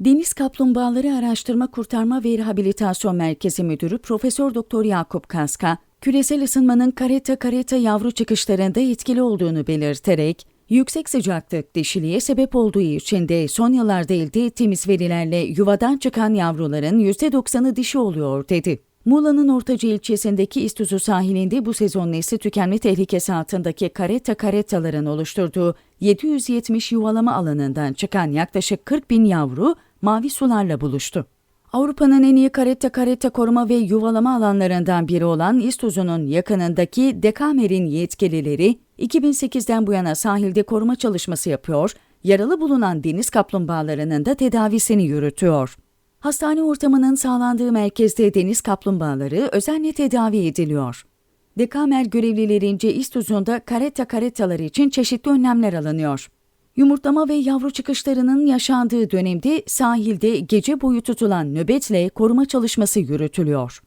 Deniz Kaplumbağaları Araştırma Kurtarma ve Rehabilitasyon Merkezi Müdürü Profesör Doktor Yakup Kaska, küresel ısınmanın kareta kareta yavru çıkışlarında etkili olduğunu belirterek, yüksek sıcaklık dişiliğe sebep olduğu için de son yıllarda elde ettiğimiz verilerle yuvadan çıkan yavruların %90'ı dişi oluyor dedi. Muğla'nın Ortaca ilçesindeki İstuzu sahilinde bu sezon nesli tükenme tehlikesi altındaki kareta karetaların oluşturduğu 770 yuvalama alanından çıkan yaklaşık 40 bin yavru mavi sularla buluştu. Avrupa'nın en iyi karetta karetta koruma ve yuvalama alanlarından biri olan İstuzu'nun yakınındaki Dekamer'in yetkilileri 2008'den bu yana sahilde koruma çalışması yapıyor, yaralı bulunan deniz kaplumbağalarının da tedavisini yürütüyor. Hastane ortamının sağlandığı merkezde deniz kaplumbağaları özenle tedavi ediliyor. Dekamer görevlilerince İstuzun'da karetta karettaları için çeşitli önlemler alınıyor. Yumurtlama ve yavru çıkışlarının yaşandığı dönemde sahilde gece boyu tutulan nöbetle koruma çalışması yürütülüyor.